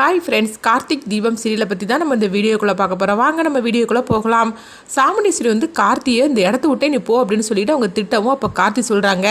Hi friends Karthik தீபம் சீரியலை பற்றி தான் நம்ம இந்த வீடியோக்குள்ளே பார்க்க போகிறோம் வாங்க நம்ம வீடியோக்குள்ளே போகலாம். சாமுண்டி வந்து கார்த்தியை இந்த இடத்த விட்டே நீ போ அப்படின்னு சொல்லிட்டு அவங்க திட்டமும் அப்போ கார்த்தி சொல்கிறாங்க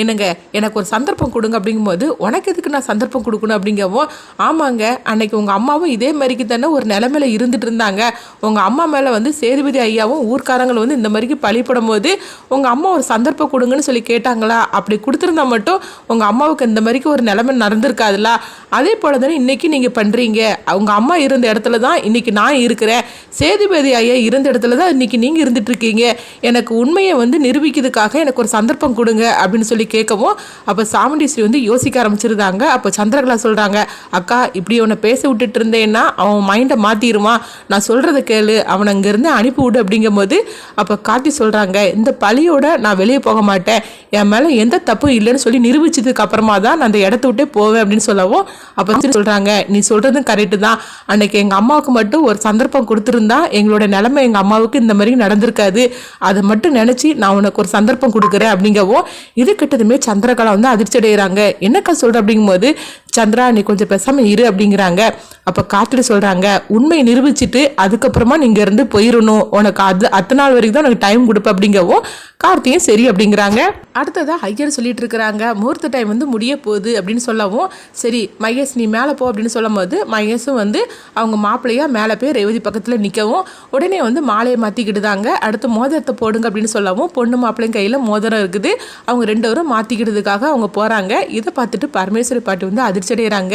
என்னங்க எனக்கு ஒரு சந்தர்ப்பம் கொடுங்க அப்படிங்கும்போது உனக்கு எதுக்கு நான் சந்தர்ப்பம் கொடுக்கணும் அப்படிங்கவும் ஆமாங்க அன்னைக்கு உங்கள் அம்மாவும் இதே மாதிரிக்கு தானே ஒரு நிலமையில இருந்துட்டு இருந்தாங்க. உங்கள் அம்மா மேலே வந்து சேதுபதி ஐயாவும் ஊர்க்காரங்களும் வந்து இந்த மாதிரிக்கு பழிப்படும் போது உங்கள் அம்மா ஒரு சந்தர்ப்பம் கொடுங்கன்னு சொல்லி கேட்டாங்களா? அப்படி கொடுத்துருந்தா மட்டும் உங்கள் அம்மாவுக்கு இந்த மாதிரிக்கு ஒரு நிலைமை நடந்திருக்காதுல்ல? அதே போல தானே இன்னைக்கு நீங்கள் பண்ணுறீங்க அவங்க அம்மா இருந்த இடத்துல தான் இன்றைக்கி நான் இருக்கிறேன். சேதுபதி ஐயா இருந்த இடத்துல தான் இன்றைக்கி நீங்கள் இருந்துட்டு இருக்கீங்க. எனக்கு உண்மையை வந்து நிரூபிக்கிறதுக்காக எனக்கு ஒரு சந்தர்ப்பம் கொடுங்க அப்படின்னு சொல்லி கேட்கவும் அப்போ சாமுண்டீஸ்வரி வந்து யோசிக்க ஆரம்பிச்சிருந்தாங்க. அப்போ சந்திரகலா சொல்கிறாங்க அக்கா இப்படி உன்னை பேச விட்டுட்டு இருந்தேன்னா அவன் மைண்டை மாற்றிடுவான் நான் சொல்கிறத கேளு. அவனை அங்கேருந்து அனுப்பி விடு அப்படிங்கும்போது அப்போ காட்டி சொல்கிறாங்க இந்த பழியோட நான் வெளியே போக மாட்டேன். என் மேலே எந்த தப்பும் இல்லைன்னு சொல்லி நிரூபிச்சதுக்கு அப்புறமா தான் நான் அந்த இடத்த விட்டே போவேன் அப்படின்னு சொல்லவும் அப்போ சொல்கிறாங்க நீ சொல்கிறதும் கரெக்டு தான். அன்னைக்கு எங்கள் அம்மாவுக்கு மட்டும் ஒரு சந்தர்ப்பம் கொடுத்துருந்தா எங்களோட நிலமை எங்கள் அம்மாவுக்கு இந்த மாதிரி நடந்திருக்காது. அதை மட்டும் நினச்சி நான் உனக்கு ஒரு சந்தர்ப்பம் கொடுக்குறேன் அப்படிங்கவும் இது கிட்டதுமே சந்திரகலா வந்து அதிர்ச்சி அடைகிறாங்க. என்னக்கா சொல்கிற அப்படிங்கும்போது சந்திரா நீ கொஞ்சம் பேசாமல் இரு அப்படிங்கிறாங்க. அப்போ காத்துட்டு சொல்கிறாங்க உண்மையை நிரூபிச்சிட்டு அதுக்கப்புறமா நீங்கள் இருந்து போயிடணும் உனக்கு அது அத்தனை நாள் வரைக்கும் தான் உனக்கு டைம் கொடுப்பேன் அப்படிங்கவும் கார்த்தியும் சரி அப்படிங்கிறாங்க. அடுத்ததாக ஐயர் சொல்லிட்டு இருக்கிறாங்க முகூர்த்த டைம் வந்து முடிய போகுது அப்படின்னு சொல்லவும் சரி மகேஷ் நீ மேலே போ அப்படின்னு சொல்லும் போது மகேஷும் வந்து அவங்க மாப்பிள்ளையாக மேலே போய் ரேவதி பக்கத்தில் நிற்கவும் உடனே வந்து மாலையை மாற்றிக்கிட்டுதாங்க அடுத்து மோதிரத்தை போடுங்க அப்படின்னு சொல்லவும் பொண்ணு மாப்பிள்ளையும் கையில் மோதிரம் இருக்குது. அவங்க ரெண்டு பேரும் மாற்றிக்கிட்டதுக்காக அவங்க போகிறாங்க இதை பார்த்துட்டு பரமேஸ்வரி பாட்டி வந்து அதிர்ச்சி அடைகிறாங்க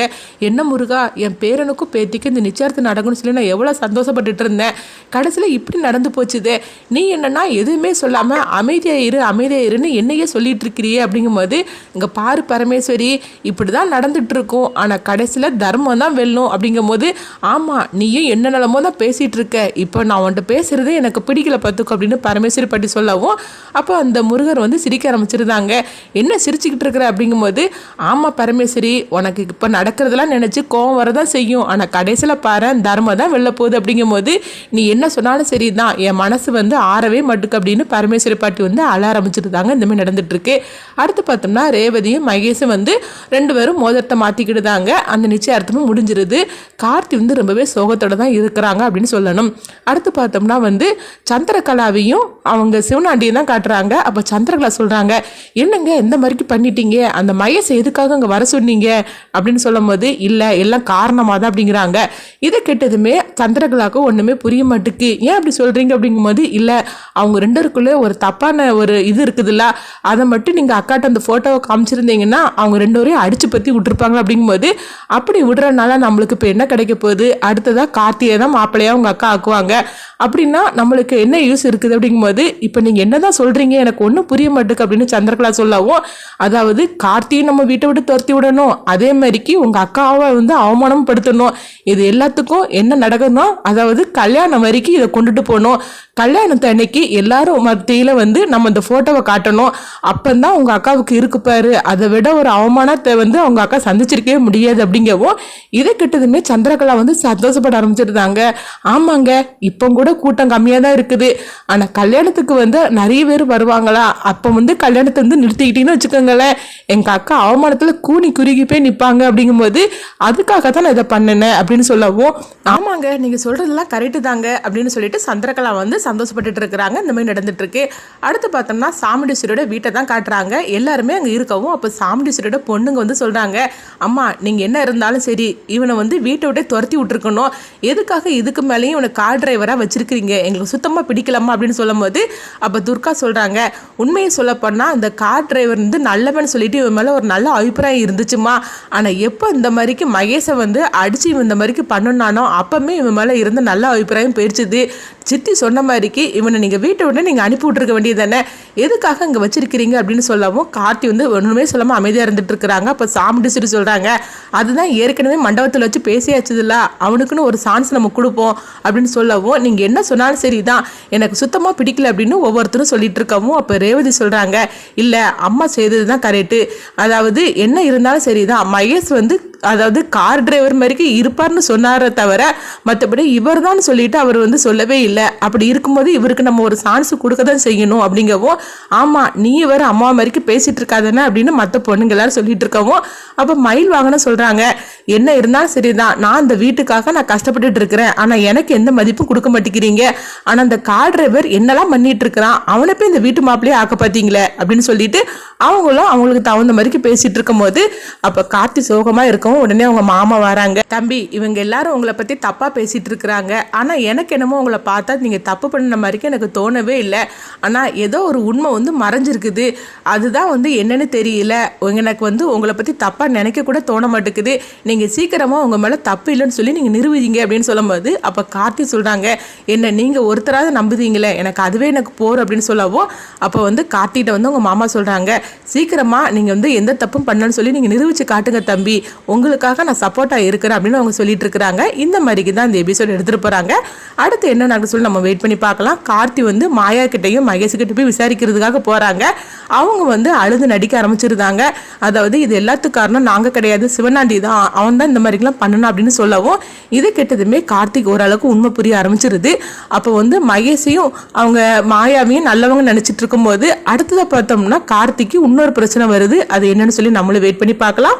என்ன முருகா என் பேரனுக்கும் பேத்திக்கும் இந்த நிச்சயத்து நடக்கும்னு சொல்லி நான் எவ்வளோ சந்தோஷப்பட்டுட்டு இருந்தேன். கடைசியில் இப்படி நடந்து போச்சுதே. நீ என்னன்னா எதுவுமே சொல்லாமல் அமைதியாக இரு அமைதியாக இருன்னு என்னையே சொல்லிட்டு இருக்கிறியே அப்படிங்கும்போது இங்கே பாரு பரமேஸ்வரி இப்படி தான் நடந்துட்டு இருக்கும் ஆனால் கடைசியில் தர்மம் தான் வெல்லும் அப்படிங்கும்போது ஆமாம் நீயும் என்ன நிலமோ தான் பேசிகிட்டு இருக்க இப்போ நான் உன்ட்ட பேசுகிறதே எனக்கு பிடிக்கல பார்த்துக்கோ அப்படின்னு பரமேஸ்வரி பாட்டி சொல்லவும் அப்போ அந்த முருகர் வந்து சிரிக்க ஆரம்பிச்சிருந்தாங்க. என்ன சிரிச்சுக்கிட்டு இருக்கிற அப்படிங்கும்போது ஆமாம் பரமேஸ்வரி உனக்கு இப்போ நடக்கிறதெல்லாம் நினச்சி கோவம் வரதான் செய்யும். ஆனால் கடைசியில் பாரு தர்மம் தான் வெளில போகுது அப்படிங்கும்போது நீ என்ன சொன்னாலும் சரி தான் என் மனசு வந்து ஆறவே மட்டுக்கு அப்படின்னு பரமேஸ்வரி பாட்டி வந்து அழ ஆரம்பிச்சிருந்தாங்க. இந்த மாதிரி இருக்கு அடுத்து பார்த்தோம்னா ரேவதியும் மகேஷும் வந்து ரெண்டு பேரும் மோதிரத்தை மாற்றிக்கிட்டுதாங்க அந்த நிச்சயார்த்தமும் முடிஞ்சிருது. கார்த்தி வந்து ரொம்பவே சோகத்தோட தான் இருக்கிறாங்க அப்படின்னு சொல்லணும். அடுத்து பார்த்தோம்னா வந்து சந்திரகலாவையும் அவங்க சிவனாண்டியும் தான் காட்டுறாங்க. அப்போ சந்திரகலா சொல்கிறாங்க என்னங்க இந்த மாதிரிக்கு பண்ணிட்டீங்க? அந்த மகேஷை எதுக்காக அங்கே வர சொன்னீங்க? அப்படின்னு சொல்லும் போது இல்லை எல்லாம் காரணமாக தான் அப்படிங்கிறாங்க. இதை கேட்டதுமே சந்திரகலாவுக்கு ஒன்றுமே புரிய மாட்டுக்கு. ஏன் அப்படி சொல்கிறீங்க அப்படிங்கும்போது இல்லை அவங்க ரெண்டருக்குள்ளே ஒரு தப்பான ஒரு இது இருக்குதுல்ல அதை மட்டும் நீங்கள் அக்காட்ட அந்த ஃபோட்டோவை காமிச்சிருந்தீங்கன்னா அவங்க ரெண்டு வரையும் அடிச்சு பற்றி விட்டுருப்பாங்க அப்படிங்கும்போது அப்படி விடுறதுனால நம்மளுக்கு இப்போ என்ன கிடைக்க போகுது? அடுத்ததாக கார்த்தியை தான் மாப்பிள்ளையாக உங்கள் அக்கா ஆக்குவாங்க. அப்படின்னா நம்மளுக்கு என்ன யூஸ் இருக்குது அப்படிங்கும்போது இப்போ நீங்கள் என்ன தான் சொல்கிறீங்க எனக்கு ஒன்றும் புரிய மாட்டேக்கு அப்படின்னு சந்திரகலா சொல்லவும் அதாவது கார்த்தியை நம்ம வீட்டை விட்டு துரத்தி விடணும். அதே மாதிரிக்கு உங்கள் அக்காவை வந்து அவமானம் படுத்தணும் இது எல்லாத்துக்கும் என்ன நடக்கணும் அதாவது கல்யாணம் வரைக்கும் இதை கொண்டுட்டு போகணும். கல்யாணத்து அன்னைக்கு எல்லாரும் மத்தியில் வந்து நம்ம இந்த ஃபோட்டோவை காட்டணும். அப்பந்தான் உங்கள் அக்காவுக்கு இருக்கு பாரு. அதை விட ஒரு அவமானத்தை வந்து அவங்க அக்கா சந்திச்சிருக்கவே முடியாது அப்படிங்கவும் இதை கிட்டதுமே சந்திரகலா வந்து சந்தோஷப்பட ஆரம்பிச்சிருந்தாங்க. ஆமாங்க இப்போ கூட கூட்டம் கம்மியாக தான் இருக்குது. ஆனால் கல்யாணத்துக்கு வந்து நிறைய பேர் வருவாங்களா? அப்போ வந்து கல்யாணத்தை வந்து நிறுத்திக்கிட்டீங்கன்னு வச்சுக்கோங்களேன். எங்கள் அக்கா அவமானத்தில் கூனி குறுகி போய் நிற்பாங்க அப்படிங்கும்போது அதுக்காக தான் நான் இதை பண்ணினேன் அப்படின்னு சொல்லவும் ஆமாங்க நீங்கள் சொல்கிறதெல்லாம் கரெக்டு தாங்க அப்படின்னு சொல்லிட்டு சந்திரகலா வந்து சந்தோஷப்பட்டுட்டு இருக்கிறாங்க. இந்த மாதிரி நடந்துட்டு இருக்கு. அடுத்து பார்த்தோம்னா சாமுண்டீஸ்வரியோட வீட்டை தான் காட்டுறாங்க. எல்லாருமே அங்கே இருக்கவும் அப்போ சாமுண்டீஸ்வரோட பொண்ணுங்க வந்து சொல்கிறாங்க அம்மா நீங்கள் என்ன இருந்தாலும் சரி இவனை வந்து வீட்டை விட்டே துரத்தி விட்டுருக்கணும். எதுக்காக இதுக்கு மேலேயும் இவனை கார் டிரைவராக வச்சிருக்கிறீங்க? எங்களுக்கு சுத்தமாக பிடிக்கலாமா அப்படின்னு சொல்லும்போது அப்போ துர்கா சொல்கிறாங்க உண்மையை சொல்லப்போனால் அந்த கார் டிரைவர் வந்து நல்லவன் சொல்லிட்டு இவன் மேலே ஒரு நல்ல அபிப்பிராயம் இருந்துச்சுமா? ஆனால் எப்போ இந்த மாதிரிக்கு மகேஷை வந்து அடித்து இவன் இந்த மாதிரிக்கு பண்ணுனானோ அப்பவுமே இவன் மேலே இருந்த நல்ல அபிப்பிராயம் போயிடுச்சுது. சித்தி சொன்ன மாதிரிக்கு இவனை நீங்கள் வீட்டை விட்டு நீங்கள் அனுப்பி விட்ருக்க வேண்டியது தானே? எதுக்காக இங்கே வச்சிருக்கிறீங்க அப்படின்னு சொல்லவும் கார்த்தி வந்து ஒன்றுமே சொல்லாமல் அமைதியாக இருந்துட்டு இருக்கிறாங்க. அப்போ சாமிட்டு சொல்லி சொல்கிறாங்க அதுதான் ஏற்கனவே மண்டபத்தில் வச்சு பேசியாச்சுதுல்ல அவனுக்குன்னு ஒரு சான்ஸ் நம்ம கொடுப்போம். அப்படின்னு சொல்லவும் நீங்கள் என்ன சொன்னாலும் சரி தான் எனக்கு சுத்தமாக பிடிக்கல அப்படின்னு ஒவ்வொருத்தரும் சொல்லிட்டு இருக்கவும் அப்போ ரேவதி சொல்கிறாங்க இல்லை அம்மா செய்தது தான் கரெக்டு அதாவது என்ன இருந்தாலும் சரி தான் மகேஷ் வந்து அதாவது கார் டிரைவர் மாதிரிக்கு இருப்பார்னு சொன்னாரே தவிர மற்றபடி இவர் தான் சொல்லிட்டு அவர் வந்து சொல்லவே இல்லை. அப்படி இருக்கும்போது இவருக்கு நம்ம ஒரு சான்ஸ் கொடுக்க தான் செய்யணும் அப்படிங்கவும் ஆமாம் நீ இவர் அம்மா மாதிரிக்கு பேசிகிட்டு இருக்காதானே அப்படின்னு மற்ற பொண்ணுங்க எல்லாரும் சொல்லிட்டு இருக்கவும் அப்போ மயில் வாங்கின சொல்கிறாங்க என்ன இருந்தாலும் சரிதான். நான் அந்த வீட்டுக்காக நான் கஷ்டப்பட்டுட்டு இருக்கிறேன். ஆனால் எனக்கு எந்த மதிப்பும் கொடுக்க மாட்டேங்கிறீங்க. ஆனால் அந்த கார் டிரைவர் என்னெல்லாம் பண்ணிட்டு இருக்கிறான் அவனை போய் இந்த வீட்டு மாப்பிளையே ஆக்க பார்த்தீங்களே அப்படின்னு சொல்லிட்டு அவங்களும் அவங்களுக்கு தகுந்த மாதிரிக்கு பேசிட்டு இருக்கும்போது அப்போ கார்த்தி சோகமா இருக்கவும் உடனே அவங்க மாமா வராங்க. தம்பி இவங்க எல்லாரும் உங்களை பத்தி தப்பா பேசிட்டு இருக்கிறாங்க. ஆனா எனக்கு என்னமோ உங்களை பார்த்தா நீங்க தப்பு பண்ண மாதிரிக்கு எனக்கு தோணவே இல்லை. ஆனா ஏதோ ஒரு உண்மை வந்து மறைஞ்சிருக்குது. அதுதான் வந்து என்னன்னு தெரியல. எனக்கு வந்து உங்களை பத்தி தப்பா நினைக்க கூட தோண மாட்டேங்குது. நீங்கள் சீக்கிரமாக உங்கள் மேலே தப்பு இல்லைன்னு சொல்லி நீங்கள் நிரூபிங்க அப்படின்னு சொல்லும்போது அப்போ கார்த்தி சொல்கிறாங்க என்ன நீங்கள் ஒருத்தராவது நம்புதீங்களே எனக்கு அதுவே எனக்கு போர் அப்படின்னு சொல்லவும் அப்போ வந்து கார்த்திகிட்ட வந்து உங்கள் மாமா சொல்கிறாங்க சீக்கிரமாக நீங்கள் வந்து எந்த தப்பும் பண்ணலன்னு சொல்லி நீங்கள் நிரூபித்து காட்டுங்க தம்பி உங்களுக்காக நான் சப்போர்ட்டாக இருக்கிறேன் அப்படின்னு அவங்க சொல்லிட்டு இருக்கிறாங்க. இந்த மாதிரிக்கு தான் இந்த எபிசோட் எடுத்துகிட்டு போகிறாங்க அடுத்து என்ன நடக்குது சொல்லி நம்ம வெயிட் பண்ணி பார்க்கலாம். கார்த்தி வந்து மாயா கிட்டையும் மகேஷ் கிட்ட போய் விசாரிக்கிறதுக்காக போகிறாங்க அவங்க வந்து அழுது நடிக்க ஆரம்பிச்சிருந்தாங்க. அதாவது இது எல்லாத்துக்கும் காரணம் நாங்கள் கிடையாது. சிவனாண்டி தான். அவன் தான் இந்த மாதிரிலாம் பண்ணணும் அப்படின்னு சொல்லவும் இது கெட்டதுமே கார்த்திக் ஓரளவுக்கு உண்மை புரிய ஆரம்பிச்சிருது. அப்போ வந்து மகேஷையும் அவங்க மாயாவையும் நல்லவங்க நினச்சிட்டு இருக்கும்போது அடுத்ததை பார்த்தோம்னா கார்த்திக்கு இன்னொரு பிரச்சனை வருது. அது என்னன்னு சொல்லி நம்மளும் வெயிட் பண்ணி பார்க்கலாம்.